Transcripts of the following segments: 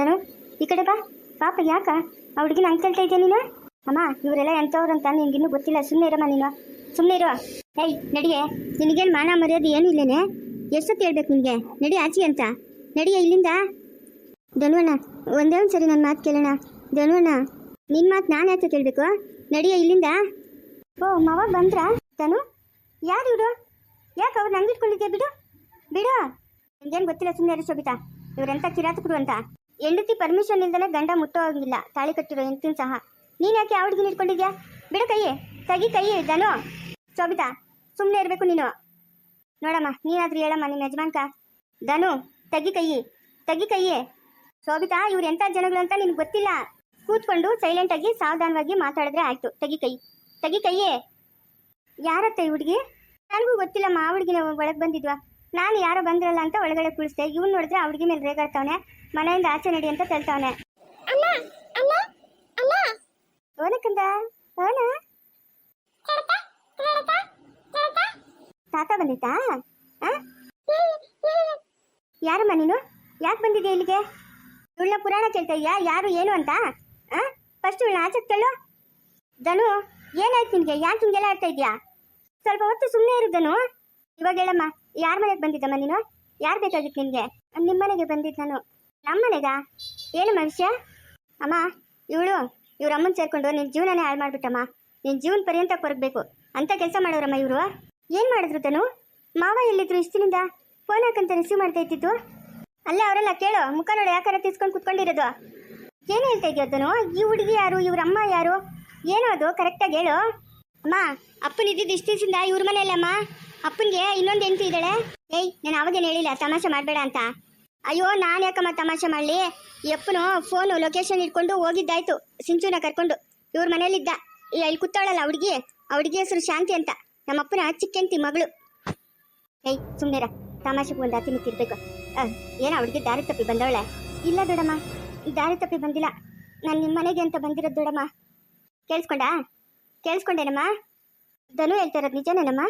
ಧನು ಈ ಕಡೆ ಬಾ. ಪಾಪ ಯಾಕ? ಆ ಹುಡುಗಿನ ಹಂಗೆ ಕೇಳ್ತಾ ನೀನು? ಅಮ್ಮ, ಇವರೆಲ್ಲ ಎಂಥವ್ರು ಅಂತ ನಿನ್ಗಿನ್ನೂ ಗೊತ್ತಿಲ್ಲ. ಸುಮ್ಮನೆ ಇರಮ್ಮ ನೀನು. ಸುಮ್ಮನೆ ಇರೋ. ಏಯ್, ನಡಿಯೇ. ನಿನಗೇನು ಮಾನ ಮರ್ಯಾದೆ ಏನೂ ಇಲ್ಲೇನೆ? ಎಷ್ಟೊತ್ತು ಹೇಳ್ಬೇಕು ನಿನಗೆ? ನಡಿ ಆಚೆ ಅಂತ. ನಡಿಯ ಇಲ್ಲಿಂದ? ಧನುವಣ್ಣ, ಒಂದೇ ಒಂದು ಸರಿ ನನ್ನ ಮಾತು ಕೇಳೋಣ. ಧನುವಣ್ಣ ನಿನ್ನ ಮಾತು ನಾನು ಯಾಕೆ ಕೇಳಬೇಕು? ನಡಿಯ ಇಲ್ಲಿಂದ? ಓ, ಮಾವ ಬಂದ್ರಾ? ಧನು? ಯಾರು ಇವರು? ಯಾಕೆ ಅವ್ರು ನಂಗೆ ಇಟ್ಕೊಂಡಿದ್ಯಾ ಬಿಡು? ಬಿಡು. ನಿಂಗೇನು ಗೊತ್ತಿಲ್ಲ ಸುಮ್ಮನೆ ಶೋಭಿತಾ ಇವರೆಂತ ಕಿರಾತಕರು ಅಂತ. ಹೆಂಡತಿ ಪರ್ಮಿಷನ್ ಇಲ್ದಲೆ ಗಂಡ ಮುಟ್ಟೋ ಹಂಗಿಲ್ಲ ತಾಳಿ ಕಟ್ಟಿರೋ ಹೆಂಡತಿನ ಸಹ. ನೀನ್ ಯಾಕೆ ಆ ಹುಡುಗಿನ ಇಟ್ಕೊಂಡಿದ್ಯಾ ಬಿಡು ಕೈಯೇ ತಗಿ ಕೈಯೇ ಧನು ಶೋಭಿತಾ ಸುಮ್ಮನೆ ಇರಬೇಕು ನೀನು. ನೋಡಮ್ಮ, ನೀನಾದ್ರೂ ಹೇಳಮ್ಮ ನಿಮ್ಮ ಯಜಮಾನ್ಕ. ಧನು, ತಗಿ ಕೈಯಿ, ತಗಿ ಕೈಯೇ. ಶೋಭಿತಾ, ಇವ್ರು ಎಂಥ ಜನಗಳು ಅಂತ ನಿನ್ಗೆ ಗೊತ್ತಿಲ್ಲ. ಕೂತ್ಕೊಂಡು ಸೈಲೆಂಟ್ ಆಗಿ ಸಾವಧಾನವಾಗಿ ಮಾತಾಡಿದ್ರೆ ಆಯ್ತು. ತಗಿ ಕೈ, ತಗಿ ಕೈಯೇ. ಯಾರತ್ತ ಈ ಹುಡುಗಿ? ನನಗೂ ಗೊತ್ತಿಲ್ಲಮ್ಮ, ಆ ಹುಡುಗಿನ ಒಳಗೆ ಬಂದಿದ್ವಾ? ನಾನು ಯಾರೋ ಬಂದ್ರಲ್ಲ ಅಂತ ಒಳಗಡೆ ಕುಳಿಸ್ದೆ. ಇವ್ನು ನೋಡಿದ್ರೆ ಆ ಹುಡುಗಿ ಮೇಲೆ ರೇಗಾಡ್ತಾವನೆ. ಮನೆಯಿಂದ ಆಚೆ ನಡಿ ಅಂತ ತಳ್ತಾವನೆ ಓನಕ್ಕಂದ ಓನ ತಾತ ಬಂದಿತ್ತಾ? ಆ? ಯಾರಮ್ಮ ನೀನು? ಯಾಕೆ ಬಂದಿದ್ಯಾ ಇಲ್ಲಿಗೆ? ಇವಳ ಪುರಾಣ ಕೇಳ್ತಾ ಇದೀಯಾ? ಯಾರು ಏನು ಅಂತ? ಆ? ಫಸ್ಟ್ ಇವಳನ್ನ ಆಚೆ ಕೇಳು. ಧನು ಏನಾಯ್ತು ನಿನ್ಗೆ? ಯಾಕೆ ಹಿಂಗೆಲ್ಲ ಆಡ್ತಾ ಇದೀಯಾ? ಸ್ವಲ್ಪ ಹೊತ್ತು ಸುಮ್ಮನೆ ಇರುದನು ಇವಾಗ ಹೇಳಮ್ಮ ಯಾರ ಮನೆಗೆ ಬಂದಿದ್ದಮ್ಮ ನೀನು? ಯಾರು ಬೇಕಾಗಿತ್ತು ನಿನಗೆ? ನಿಮ್ಮ ಮನೆಗೆ ಬಂದಿದ್ದು ನಾನು. ನಮ್ಮ ಏನು ಮನುಷ್ಯ? ಅಮ್ಮ, ಇವಳು ಇವ್ರ ಅಮ್ಮನ ಸೇರ್ಕೊಂಡು ನಿನ್ನ ಜೀವನನೇ ಹಾಳು ಮಾಡ್ಬಿಟ್ಟಮ್ಮ. ನಿನ್ನ ಜೀವನ ಪರ್ಯಂತ ಕೊರಗಬೇಕು. ಅಂತ ಕೆಲಸ ಮಾಡೋರಮ್ಮ ಇವರು. ಏನು ಮಾಡಿದ್ರು ತನು? ಮಾವ ಎಲ್ಲಿದ್ರು ಇಷ್ಟಿನಿಂದ? ಫೋನ್ ಹಾಕಂತ ರಿಸೀವ್ ಮಾಡ್ತಾ ಇದ್ದಿದ್ದು? ಅಲ್ಲೇ ಅವರೆಲ್ಲ ಕೇಳು, ಮುಖ ನೋಡಿ ಯಾಕಾರ ತಿಸ್ಕೊಂಡು ಕುತ್ಕೊಂಡಿರೋದು? ಏನು ಹೇಳ್ತಾ ಇದೆಯೋ ತನು? ಈ ಹುಡುಗಿ ಯಾರು? ಇವ್ರ ಅಮ್ಮ ಯಾರು? ಏನೋ ಅದು? ಕರೆಕ್ಟಾಗಿ ಹೇಳು. ಅಮ್ಮ, ಅಪ್ಪನ ಇದ್ದಿದ್ದು ಇಷ್ಟು ದಿವಸದಿಂದ ಇವ್ರ ಮನೆಯಲ್ಲಮ್ಮ ಅಪ್ಪನಿಗೆ ಇನ್ನೊಂದು ಹೆಂಡತಿ ಇದ್ದಾಳೆ. ಏಯ್, ನಾನು ಅವಾಗೇನು ಹೇಳಿಲ್ಲ, ತಮಾಷೆ ಮಾಡಬೇಡ ಅಂತ. ಅಯ್ಯೋ, ನಾನು ಯಾಕಮ್ಮ ತಮಾಷೆ ಮಾಡಲಿ? ಎಪ್ಪನು ಫೋನು ಲೊಕೇಶನ್ ಇಟ್ಕೊಂಡು ಹೋಗಿದ್ದಾಯ್ತು, ಸಿಂಚುನ ಕರ್ಕೊಂಡು. ಇವ್ರ ಮನೇಲಿದ್ದ. ಇಲ್ಲಿ ಕೂತಾಳಲ್ಲ ಹುಡುಗಿ? ಆ ಹುಡುಗಿ ಹೆಸರು ಶಾಂತಿ ಅಂತ. ನಮ್ಮ ಅಪ್ಪನ ಚಿಕ್ಕಂತಿ ಮಗಳು. ಏಯ್ ಸುಮ್ಮನೆರ ತಮಾಷೆಗೆ ಒಂದು ಅತಿ ನಿಂತಿರ್ಬೇಕು ಏನ ಹುಡುಗಿ ದಾರಿ ತಪ್ಪಿ ಬಂದವಳೆ. ಇಲ್ಲ ದೊಡಮ್ಮ ದಾರಿ ತಪ್ಪಿ ಬಂದಿಲ್ಲ. ನಾನು ನಿಮ್ಮ ಮನೆಗೆ ಅಂತ ಬಂದಿರೋದು ದೊಡಮ್ಮ. ಕೇಳಿಸ್ಕೊಂಡಾ? ಕೇಳಿಸ್ಕೊಂಡೇನಮ್ಮ? ಧನು ಹೇಳ್ತಾ ಇರೋದು ನಿಜನೇನಮ್ಮ?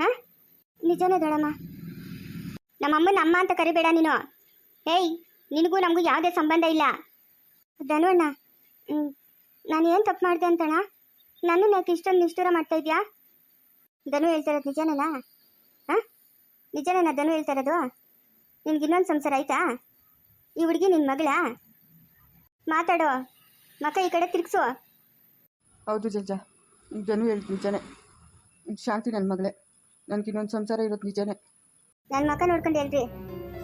ಹಾಂ ನಿಜನೇ ದೊಡಮ್ಮ. ನಮ್ಮಮ್ಮನ ಅಮ್ಮ ಅಂತ ಕರಿಬೇಡ ನೀನು. ಏಯ್ ನಿನಗೂ ನಮಗೂ ಯಾವುದೇ ಸಂಬಂಧ ಇಲ್ಲ. ಧನು ಅಣ್ಣ ನಾನು ಏನು ತಪ್ಪು ಮಾಡಿದೆ ಅಂತಣ್ಣ? ನಾನು ಯಾಕೆ ಇಷ್ಟೊಂದು ನಿಷ್ಠೂರ ಮಾಡ್ತಾ ಇದೆಯಾ? ಧನು ಹೇಳ್ತಾ ಇರೋದು ನಿಜನೇನಾ ಹಾಂ? ನಿಜನೇನಾ ಧನು ಹೇಳ್ತಾ ಇರೋದು ನಿನ್ಗೆ ಇನ್ನೊಂದು ಸಂಸಾರ ಆಯ್ತಾ? ಈ ಹುಡುಗಿ ನಿನ್ನ ಮಗಳ? ಮಾತಾಡೋ ಮಕ್ಕ ಈ ಕಡೆ ತಿರ್ಗಿಸು. ಹೌದು ಜಜ್ಜ ಧನು ಹೇಳಿದ್ ನಿಜನೇ. ಶಾಂತಿ ನನ್ನ ಮಗಳೇ ನನಗೆ ಇನ್ನೊಂದು ಸಂಸಾರ ಇರೋದು ನಿಜನೇ. ನನ್ನ ಮಕ ನೋಡ್ಕೊಂಡು ಹೇಳ್ರಿ.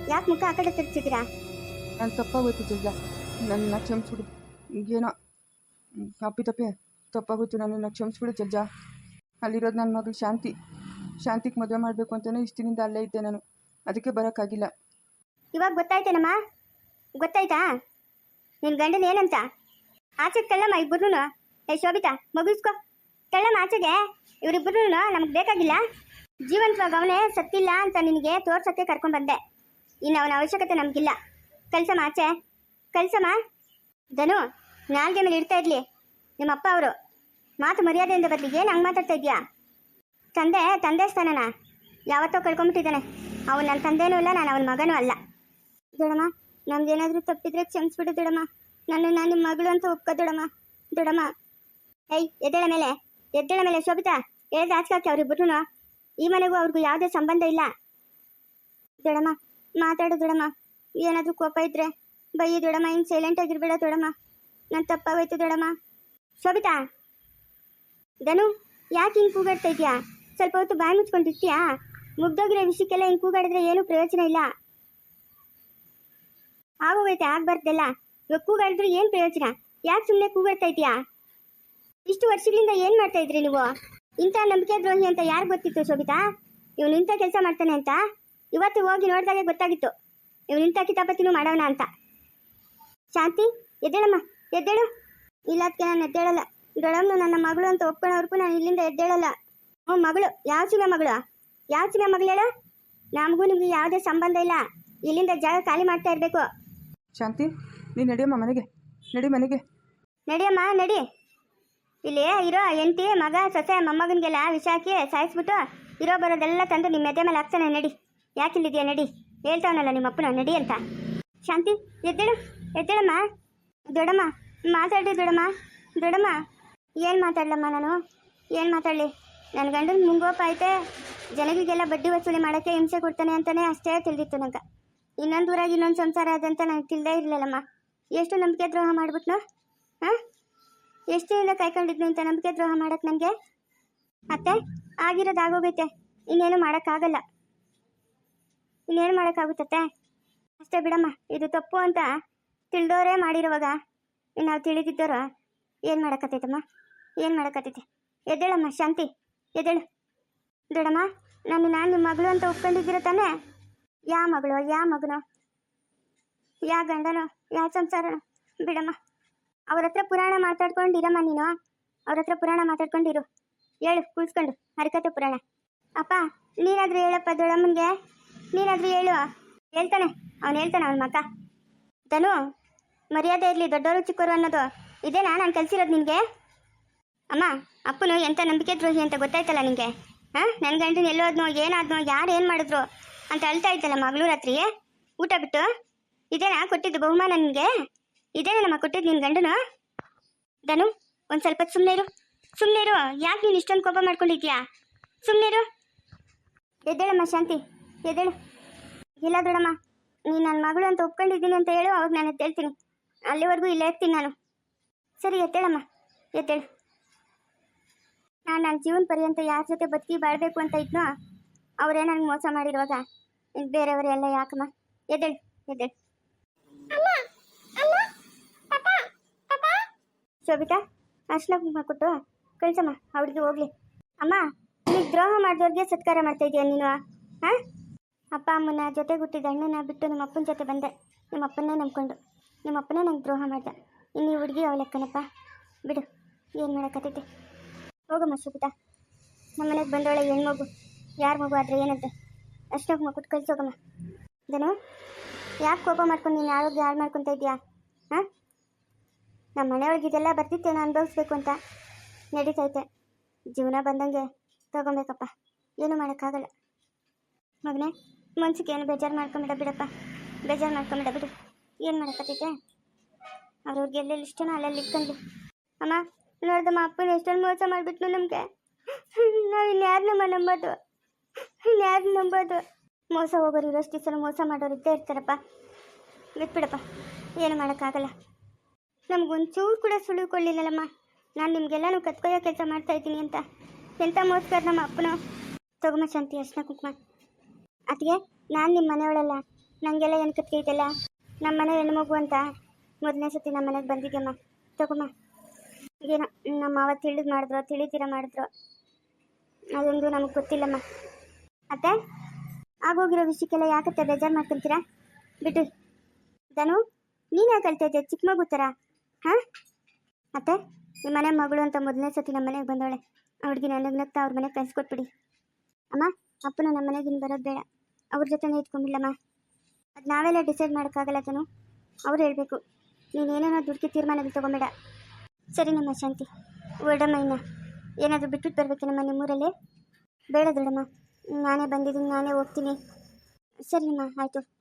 ಯಾಕೆ ಮುಖ ಆ ಕಡೆ ತಿರ್ಚಿದ್ದೀರಾ? ನಾನು ತಪ್ಪಾಗೋಯ್ತು ಜಜ್ಜ ನನ್ನ ಕ್ಷಮಿಸ್ಬಿಡು. ಏನೋ. ಅಪ್ಪಿತಪ್ಪೆ ತಪ್ಪಾಗೋಯ್ತು ನನ್ನನ್ನು ಕ್ಷಮಿಸ್ಬಿಡು ಜಜ್ಜ ಅಲ್ಲಿರೋದು ನನ್ನ ಮಗಳು ಶಾಂತಿ. ಶಾಂತಿಗೆ ಮದುವೆ ಮಾಡಬೇಕು ಅಂತಲೇ ಇಷ್ಟಿನಿಂದ ಅಲ್ಲೇ ಇದ್ದೆ ನಾನು. ಅದಕ್ಕೆ ಬರೋಕ್ಕಾಗಿಲ್ಲ. ಇವಾಗ ಗೊತ್ತಾಯ್ತೇನಮ್ಮ? ಗೊತ್ತಾಯ್ತಾ? ನಿನ್ನ ಗಂಡನ ಏನಂತ? ಆಚೆ ತಳ್ಳಮ್ಮ ಇಬ್ಬರು ಏ ಶೋಭಿತಾ ಮಗುಸ್ಕೊ. ತಳ್ಳಮ್ಮ ಆಚೆಗೆ. ಇವರಿಬ್ಬರು ನಮಗೆ ಬೇಕಾಗಿಲ್ಲ. ಜೀವಂತವಾಗಿ ಅವನೇ ಸತ್ತಿಲ್ಲ ಅಂತ ನಿನಗೆ ತೋರ್ಸೋಕ್ಕೆ ಕರ್ಕೊಂಡು ಬಂದೆ ಇನ್ನು ಅವನ ಅವಶ್ಯಕತೆ ನಮಗಿಲ್ಲ. ಕಳ್ಸಮ್ಮ ಆಚೆ. ಕಳ್ಸಮ್ಮ ಧನು, ನಾಲ್ಗೆ ಮೇಲೆ ಇಡ್ತಾ ಇರ್ಲಿ. ನಿಮ್ಮ ಅಪ್ಪ ಅವರು. ಮಾತು ಮರ್ಯಾದೆಯಿಂದ ಬದಲಿಗೆ ಏನು ಹಂಗೆ ಮಾತಾಡ್ತಾ ಇದೆಯಾ ತಂದೆ ತಂದೆ ಸ್ಥಾನನ? ಯಾವತ್ತೋ ಕಳ್ಕೊಂಬಿಟ್ಟಿದ್ದಾನೆ ಅವನು ನನ್ನ ತಂದೆನೂ ಇಲ್ಲ ನಾನು ಅವನ ಮಗನೂ ಅಲ್ಲ. ದೊಡಮ್ಮ ನಮ್ದೇನಾದರೂ ತಪ್ಪಿದ್ರೆ ಕ್ಷಮಿಸ್ಬಿಡು ದೊಡಮ್ಮ. ನನ್ನ, ನಾನು ನಿಮ್ಮ ಮಗಳು ಅಂತ ಒಪ್ಕೋ ದೊಡಮ್ಮ. ದೊಡಮ್ಮ. ಏಯ್, ಎದ್ದೇಳ ಮೇಲೆ. ಎದ್ದೇಳ ಮೇಲೆ ಶೋಭಿತಾ. ಹೇಳ್ದೆ ಅವ್ರಿಗೆ ಬಿಟ್ಟು ಈ ಮನೆಗೂ ಅವ್ರಿಗೂ ಯಾವುದೇ ಸಂಬಂಧ ಇಲ್ಲ. ದೊಡಮ್ಮ ಮಾತಾಡು ದೊಡಮ್ಮ. ಏನಾದರೂ ಕೋಪ ಇದ್ರೆ ಬೈಯಿ ದೊಡಮ್ಮ ಹಿಂಗೆ ಸೈಲೆಂಟ್ ಆಗಿರ್ಬೇಡ ದೊಡಮ್ಮ. ನಾನು ತಪ್ಪಾಗೋಯ್ತು ದೊಡಮ್ಮ. ಶೋಭಿತಾ. ಧನು, ಯಾಕೆ ಹಿಂಗೆ ಕೂಗಾಡ್ತಾ ಇದೆಯಾ? ಸ್ವಲ್ಪ ಹೊತ್ತು ಬಾಯಿ ಮುಚ್ಕೊಂಡಿರ್ತೀಯಾ? ಮುಗ್ದೋಗಿರೋ ವಿಷಯಕ್ಕೆಲ್ಲ ಹಿಂಗೆ ಕೂಗಾಡಿದ್ರೆ ಏನೂ ಪ್ರಯೋಜನ ಇಲ್ಲ. ಆಗೋಗೈತೆ, ಆಗ್ಬಾರ್ದಲ್ಲ. ಇವಾಗ ಕೂಗಾಡಿದ್ರೆ ಏನು ಪ್ರಯೋಜನ? ಯಾಕೆ ಸುಮ್ಮನೆ ಕೂಗಾಡ್ತಾ ಇದೆಯಾ? ಇಷ್ಟು ವರ್ಷಗಳಿಂದ ಏನು ಮಾಡ್ತಾ ಇದ್ರಿ ನೀವು? ಇಂಥ ನಂಬಿಕೆ ದ್ರೋಹಿ ಅಂತ ಯಾರು ಗೊತ್ತಿತ್ತು ಶೋಭಿತಾ? ಇವನು ಇಂಥ ಕೆಲಸ ಮಾಡ್ತಾನೆ ಅಂತ? ಇವತ್ತು ಹೋಗಿ ನೋಡಿದಾಗ ಗೊತ್ತಾಗಿತ್ತು. ಇವ್ ನಿಂತ ಕಿತಾಪತಿನೂ ಮಾಡೋಣ ಅಂತ. ಶಾಂತಿ ಎದ್ದೇಳಮ್ಮ ಎದ್ದೇಳು. ಇಲ್ಲ ಅದಕ್ಕೆ ನಾನು ಎದ್ದೇಳಲ್ಲ. ದೊಡಮ್ನು ನನ್ನ ಮಗಳು ಅಂತ ಒಪ್ಕೊಳ್ಳೋವರೆಗೂ ನಾನು ಇಲ್ಲಿಂದ ಎದ್ದೇಳಲ್ಲ. ಹ್ಞೂ ಮಗಳು. ಯಾವ ಚಿನ ಮಗಳು? ಯಾವ ಚಿನ ಮಗಳು ಹೇಳು? ನಮಗೂ ನಿಮಗೆ ಯಾವುದೇ ಸಂಬಂಧ ಇಲ್ಲ. ಇಲ್ಲಿಂದ ಜಾಗ ಖಾಲಿ ಮಾಡ್ತಾ ಇರಬೇಕು. ಶಾಂತಿ ನೀನು ನಡಿಯಮ್ಮ ಮನೆಗೆ. ನಡಿ ಮನೆಗೆ. ನಡಿಯಮ್ಮ ನಡಿ. ಇಲ್ಲಿ ಇರೋ ಹೆಂಡತಿ ಮಗ ಸೊಸೆ ಮೊಮ್ಮಗನಿಗೆಲ್ಲ ವಿಷ ಹಾಕಿ ಸಾಯಿಸ್ಬಿಟ್ಟು ಇರೋ ಬರೋದೆಲ್ಲ ತಂದು ನಿಮ್ಮ ಎದೆ ಮೇಲೆ ಹಾಕ್ತಾನೆ ನಡಿ. ಯಾಕಿಲ್ಲಿದೆಯಾ ನಡಿ? ಹೇಳ್ತಾವನಲ್ಲ ನಿಮ್ಮ ಅಪ್ಪನ, ನಡಿ ಅಂತ. ಶಾಂತಿ, ಎದ್ದೇಳು, ಎದ್ದೇಳಮ್ಮ. ದೊಡಮ್ಮ ಮಾತಾಡಿ ದೊಡಮ್ಮ ದೊಡಮ್ಮ ಏನು ಮಾತಾಡ್ಲಮ್ಮ ನಾನು? ಏನು ಮಾತಾಡಲಿ? ನನ್ನ ಗಂಡನ ಮುಂಗೋಪ ಐತೆ. ಜನಗಳಿಗೆಲ್ಲ ಬಡ್ಡಿ ವಸೂಲಿ ಮಾಡೋಕ್ಕೆ ಹಿಂಸೆ ಕೊಡ್ತಾನೆ ಅಂತಲೇ ಅಷ್ಟೇ ತಿಳಿದಿತ್ತು ನಂಗೆ. ಇನ್ನೊಂದು ಊರಾಗ ಇನ್ನೊಂದು ಸಂಸಾರ ಅದಂತ ನನಗೆ ತಿಳಿದೇ ಇರಲಿಲ್ಲಮ್ಮ. ಎಷ್ಟು ನಂಬಿಕೆ ದ್ರೋಹ ಮಾಡ್ಬಿಟ್ನು? ಹಾಂ? ಎಷ್ಟು ಇಲ್ಲ ಕಾಯ್ಕೊಂಡಿದ್ನು ಇಂಥ ನಂಬಿಕೆ ದ್ರೋಹ ಮಾಡೋಕ್ಕೆ ನನಗೆ ಅತ್ತೆ, ಆಗಿರೋದು ಆಗೋಗೈತೆ. ಇನ್ನೇನು ಮಾಡೋಕ್ಕಾಗಲ್ಲ. ಇನ್ನೇನು ಮಾಡೋಕ್ಕಾಗುತ್ತತ್ತೆ ಅಷ್ಟೇ ಬಿಡಮ್ಮ, ಇದು ತಪ್ಪು ಅಂತ ತಿಳಿದೋರೇ ಮಾಡಿರುವಾಗ ನಾವು ತಿಳಿದಿದ್ದೋರು ಏನು ಮಾಡೋಕ್ಕತ್ತೈತಮ್ಮ ಏನು ಮಾಡೋಕ್ಕತ್ತೈತೆ ಎದ್ದೇಳಮ್ಮ, ಶಾಂತಿ, ಎದ್ದೇಳು. ದೊಡಮ್ಮ ನಾನು ನಾನು ನಿಮ್ಮ ಮಗಳು ಅಂತ ಒಪ್ಕೊಂಡಿದ್ದೀರ ತಾನೆ? ಯಾ ಮಗಳು, ಯಾ ಮಗನೋ? ಯಾ ಗಂಡನೋ? ಯಾ ಸಂಸಾರನೋ? ಬಿಡಮ್ಮ, ಅವ್ರ ಹತ್ರ ಪುರಾಣ ಮಾತಾಡ್ಕೊಂಡಿರಮ್ಮ ನೀನು. ಅವ್ರ ಹತ್ರ ಪುರಾಣ ಮಾತಾಡ್ಕೊಂಡಿರು. ಹೇಳು ಕುಳ್ಸ್ಕೊಂಡು ಹರಿಕತೆ ಪುರಾಣ. ಅಪ್ಪ, ನೀನಾದ್ರೂ ಹೇಳಪ್ಪ ದೊಡ್ಡಮ್ಮನಿಗೆ? ನೀನಾದ್ರೂ ಹೇಳು ಹೇಳ್ತಾನೆ. ಅವ್ನು ಹೇಳ್ತಾನೆ ಅವನ ಮಕ್ಕ ತನು ಮರ್ಯಾದೆ ಇರಲಿ ದೊಡ್ಡವರು ಚಿಕ್ಕವರು ಅನ್ನೋದು. ಇದೇನಾ ನಾನು ಕಲಿಸಿರೋದು ನಿನಗೆ? ಅಮ್ಮ, ಅಪ್ಪನು ಎಂಥ ನಂಬಿಕೆ ದ್ರೋಹಿ ಅಂತ ಗೊತ್ತಾಯ್ತಲ್ಲ ನಿನಗೆ ಹಾಂ? ನನ್ನ ಗಂಡನ ಎಲ್ಲೋದ್ನೋ, ಏನಾದ್ನೋ, ಯಾರು ಏನು ಮಾಡಿದ್ರು ಅಂತ ಅಳ್ತಾ ಇತ್ತಲ್ಲ ಮಗಳು ರಾತ್ರಿ ಊಟ ಬಿಟ್ಟು? ಇದೇನಾ ಕೊಟ್ಟಿದ್ದು ಬಹುಮಾನ ನಿನಗೆ? ಇದೇನಾ ನಮ್ಮ ಕೊಟ್ಟಿದ್ದು ನಿನ್ನ ಗಂಡನು? ಧನು, ಒಂದು ಸ್ವಲ್ಪ ಸುಮ್ಮನೆ ಇರು. ಸುಮ್ಮನೆ ಇರು. ಯಾಕೆ ನೀನು ಇಷ್ಟೊಂದು ಕೋಪ ಮಾಡ್ಕೊಂಡಿದ್ಯಾ? ಸುಮ್ಮನೆ ಇರು. ಎದ್ದೇಳಮ್ಮ, ಶಾಂತಿ. ಎದ್ದೇಳು. ಇಲ್ಲ ದೊಡಮ್ಮ ನೀ ನನ್ನ ಮಗಳು ಅಂತ ಒಪ್ಕೊಂಡಿದ್ದೀನಿ ಅಂತ ಹೇಳು ಅವಾಗ ನಾನು ಎತ್ತೇಳ್ತೀನಿ ಅಲ್ಲಿವರೆಗೂ ಇಲ್ಲೇ ಇರ್ತೀನಿ ನಾನು. ಸರಿ ಎತ್ತೇಳಮ್ಮ ಎತ್ತೇಳು ನಾನು ನನ್ನ ಜೀವನ ಪರ್ಯಂತ ಯಾರ ಜೊತೆ ಬದುಕಿ ಬಾಳ್ಬೇಕು ಅಂತ ಇದ್ನೋ ಅವರೇ ನನಗೆ ಮೋಸ ಮಾಡಿರುವಾಗ ಬೇರೆಯವರೆಲ್ಲ ಯಾಕಮ್ಮ? ಎದ್ದೇಳು ಎದ್ದೇಳು. ಶೋಭಿತಾ ಅರ್ಶನ ಕುಂಕುಮ ಕೊಟ್ಟು ಕಳಿಸಮ್ಮ ಅವಳಿಗೆ ಹೋಗ್ಲಿ. ಅಮ್ಮ ನೀನು ದ್ರೋಹ ಮಾಡಿದವ್ರಿಗೆ ಸತ್ಕಾರ ಮಾಡ್ತಾ ಇದೀಯ ನೀನು ಹಾಂ ಅಪ್ಪ ಅಮ್ಮನ ಜೊತೆ ಹುಟ್ಟಿದ ಅಣ್ಣನ ಬಿಟ್ಟು ನಮ್ಮ ಅಪ್ಪನ ಜೊತೆ ಬಂದೆ. ನಿಮ್ಮ ಅಪ್ಪನ್ನೇ ನಂಬ್ಕೊಂಡು. ನಿಮ್ಮ ಅಪ್ಪನೇ ನಂಗೆ ದ್ರೋಹ ಮಾಡ್ದೆ. ಇನ್ನು ಈ ಹುಡುಗಿ ಅವಳಕ್ಕನಪ್ಪ ಬಿಡು, ಏನು ಮಾಡೋಕ್ಕತ್ತೈತಿ ಹೋಗಮ್ಮ ಶೋಭಿತಾ ನಮ್ಮ ಮನೆಗೆ ಬಂದವಳೆ ಹೆಣ್ಮಗು. ಯಾರ ಮಗು ಆದರೆ ಏನಂತೆ? ಅಷ್ಟೊಂದು ಮಗು ಕಳ್ಸೋಗಮ್ಮ ಧನು, ಯಾಕೆ ಕೋಪ ಮಾಡ್ಕೊಂಡು ನೀನು ಆರೋಗ್ಯ ಹಾಳು ಮಾಡ್ಕೊತ ಇದೆಯಾ ಹಾಂ? ನಮ್ಮ ಮನೆಯೊಳಗೆ ಇದೆಲ್ಲ ಬರ್ತಿತ್ತೇನೋ ಅನುಭವಿಸ್ಬೇಕು ಅಂತ ನಡೀತೈತೆ. ಜೀವನ ಬಂದಂಗೆ ತಗೊಬೇಕಪ್ಪ. ಏನು ಮಾಡೋಕ್ಕಾಗಲ್ಲ. ಮಗನೇ ಮನ್ಸಿಗೆ ಏನು ಬೇಜಾರು ಮಾಡ್ಕೊಂಬಿಡ ಬಿಡಪ್ಪ. ಬೇಜಾರು ಮಾಡ್ಕೊಂಬಿಡ ಬಿಡು. ಏನು ಮಾಡೋಕ್ಕತ್ತೈತೆ ಅವ್ರವ್ರಿಗೆ ಎಲ್ಲೆಲ್ಲಿ ಇಷ್ಟನೋ ಅಲ್ಲೆಲ್ಲಿ ಇಟ್ಕೊಂಡು. ಅಮ್ಮ, ನೋಡ್ದಮ್ಮ, ಅಪ್ಪನ ಎಷ್ಟೊಂದು ಮೋಸ ಮಾಡಿಬಿಟ್ಲು ನಮಗೆ. ನಾವು ಇನ್ಯಾರನ್ನಮ್ಮ ನಂಬೋದು? ಇನ್ಯಾರು ನಂಬೋದು? ಮೋಸ ಹೋಗೋರು ಇರೋಷ್ಟು ಸಲ ಮೋಸ ಮಾಡೋರು ಇದ್ದೇ ಇರ್ತಾರಪ್ಪ. ಬಿಟ್ಬಿಡಪ್ಪ. ಏನು ಮಾಡೋಕ್ಕಾಗಲ್ಲ. ನಮಗೊಂಚೂರು ಕೂಡ ಸುಳಿಕೊಳ್ಳಿಲ್ಲಲ್ಲಮ್ಮ ನಾನು ನಿಮಗೆಲ್ಲನೂ ಕತ್ಕೊಯ್ಯೋ ಕೆಲಸ ಮಾಡ್ತಾ ಇದ್ದೀನಿ ಅಂತ. ಎಂಥ ಮೋಸ್ಕರ ನಮ್ಮ ಅಪ್ಪನು? ತಗೊಮ್ಮ ಶಾಂತಿ, ಅರ್ಶನ, ಕುಂಕುಮ. ಅದಕ್ಕೆ ನಾನು ನಿಮ್ಮ ಮನೆಯವಳಲ್ಲ ನನಗೆಲ್ಲ ಏನು ಕತ್ಕೈತಲ್ಲ ನಮ್ಮ ಮನೆ ಹೆಣ್ಮಗು ಅಂತ. ಮೊದಲನೇ ಸತಿ ನಮ್ಮ ಮನೆಗೆ ಬಂದಿದ್ದೆಮ್ಮ ತಗೊಮ್ಮ. ಏನೋ ನಮ್ಮ ಅವ ತಿಳಿದು ಮಾಡಿದ್ರು, ತಿಳಿತೀರ ಮಾಡಿದ್ರು. ಅದೊಂದು ನಮಗೆ ಗೊತ್ತಿಲ್ಲಮ್ಮ. ಅತ್ತೆ ಆಗೋಗಿರೋ ವಿಷಯಕ್ಕೆಲ್ಲ ಯಾಕತ್ತೆ ಬೇಜಾರು ಮಾಡ್ಕೊಂತೀರಾ? ಬಿಟ್ಟು. ಧನು, ನೀನು ಯಾಕೆ ಚಿಕ್ಕ ಮಗು ಥರ ಹಾಂ? ಅತ್ತೆ ನಿಮ್ಮ ಮನೆ ಮಗಳು ಅಂತ ಮೊದಲನೇ ಸತಿ ನಮ್ಮ ಮನೆಗೆ ಬಂದವಳೆ. ಅವ್ರಿಗೆ ನನಗೆ ನಗ್ತಾ ಅವ್ರ ಮನೆಗೆ ಕಳಿಸ್ಕೊಟ್ಬಿಡಿ. ಅಮ್ಮ, ಅಪ್ಪನ ನಮ್ಮ ಮನೆಗೆ ಇನ್ನು ಬರೋದು ಬೇಡ. ಅವ್ರ ಜೊತೆನೇ ಇಟ್ಕೊಂಡಿಲ್ಲಮ್ಮ ಅದು ನಾವೆಲ್ಲ ಡಿಸೈಡ್ ಮಾಡೋಕ್ಕಾಗಲ್ಲ ತನು. ಅವ್ರು ಹೇಳಬೇಕು ನೀನೇನೇನೋ ದುಡ್ಡು ತೀರ್ಮಾನಗಳು ತೊಗೊಬೇಡ. ಸರಿ ನಮ್ಮ ಶಾಂತಿ. ಹೊರಡಮ್ಮ ಇನ್ನ. ಏನಾದರೂ ಬಿಟ್ಬಿಟ್ಟು ಬರ್ಬೇಕೇನಮ್ಮ ನಿಮ್ಮೂರಲ್ಲಿ? ಬೇಡ ದೊಡ್ಡಮ್ಮ, ನಾನೇ ಬಂದಿದ್ದೀನಿ, ನಾನೇ ಹೋಗ್ತೀನಿ. ಸರಿನಮ್ಮ ಆಯಿತು.